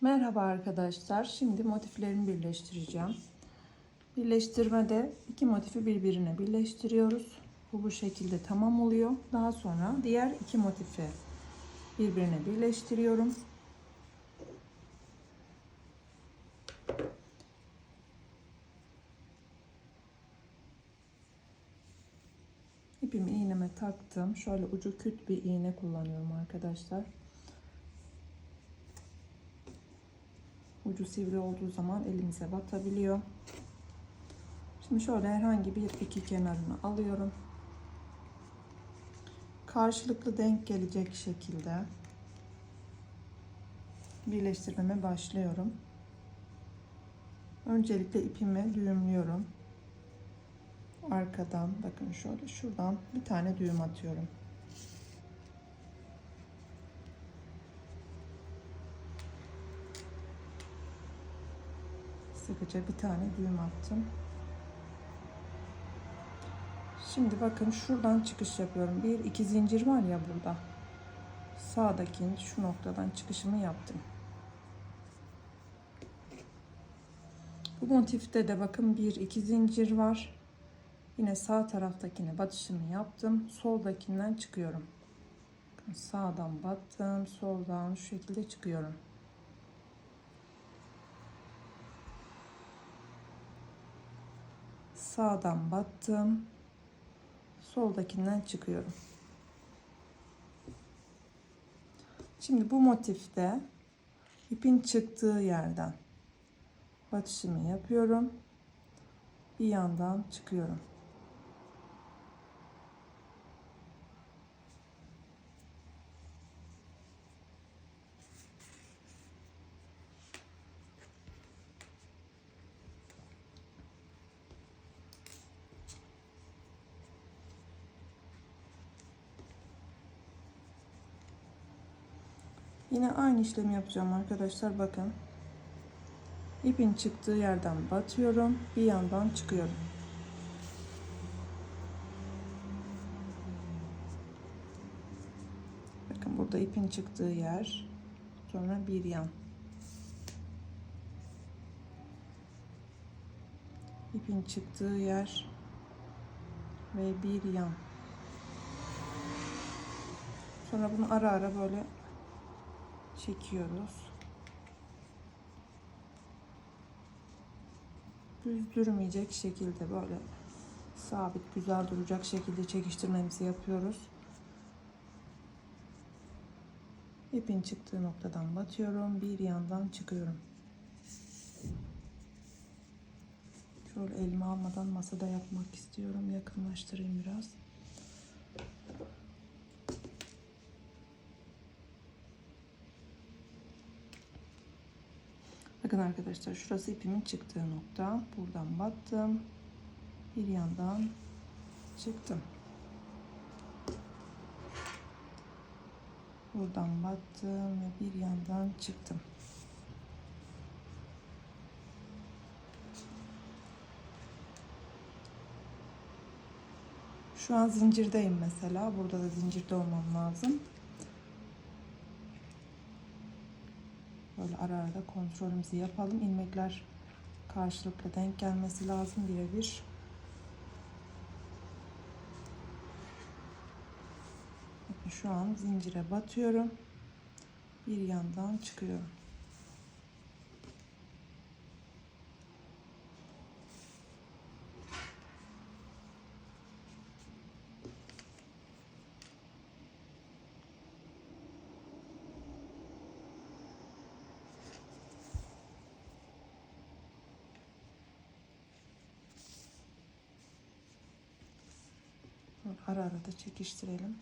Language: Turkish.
Merhaba arkadaşlar. Şimdi motiflerimi birleştireceğim. Birleştirmede iki motifi birbirine birleştiriyoruz. Bu bu şekilde tamam oluyor. Daha sonra diğer iki motifi birbirine birleştiriyorum. İpimi iğneme taktım. Şöyle ucu küt bir iğne kullanıyorum arkadaşlar. Ucu sivri olduğu zaman elimize batabiliyor. Şimdi şöyle herhangi bir iki kenarını alıyorum. Karşılıklı denk gelecek şekilde birleştirmeme başlıyorum. Öncelikle ipimi düğümlüyorum. Arkadan bakın şöyle şuradan bir tane düğüm atıyorum. Sıkıca bir tane düğüm attım. Şimdi bakın şuradan çıkış yapıyorum. Bir iki zincir var ya burada. Sağdaki şu noktadan çıkışımı yaptım. Bu motifte de bakın bir iki zincir var. Yine sağ taraftakine batışımı yaptım. Soldakinden çıkıyorum. Sağdan battım, soldan şu şekilde çıkıyorum. Sağdan battım. Soldakinden çıkıyorum. Şimdi bu motifte ipin çıktığı yerden batışımı yapıyorum. Bir yandan çıkıyorum. Yine aynı işlemi yapacağım arkadaşlar. Bakın. İpin çıktığı yerden batıyorum. Bir yandan çıkıyorum. Bakın burada ipin çıktığı yer. Sonra bir yan. İpin çıktığı yer ve bir yan. Sonra bunu ara ara böyle çekiyoruz. Büzdürmeyecek şekilde böyle sabit güzel duracak şekilde çekiştirmemizi yapıyoruz. İpin çıktığı noktadan batıyorum. Bir yandan çıkıyorum. Şöyle elime almadan masada yapmak istiyorum. Yakınlaştırayım biraz. Bakın arkadaşlar şurası ipimin çıktığı nokta. Buradan battım. Bir yandan çıktım. Buradan battım ve bir yandan çıktım. Şu an zincirdeyim mesela. Burada da zincirde olmam lazım. Böyle ara ara kontrolümüzü yapalım. İlmekler karşılıklı denk gelmesi lazım birebir. Şu an zincire batıyorum. Bir yandan çıkıyorum. Ara ara çekiştirelim.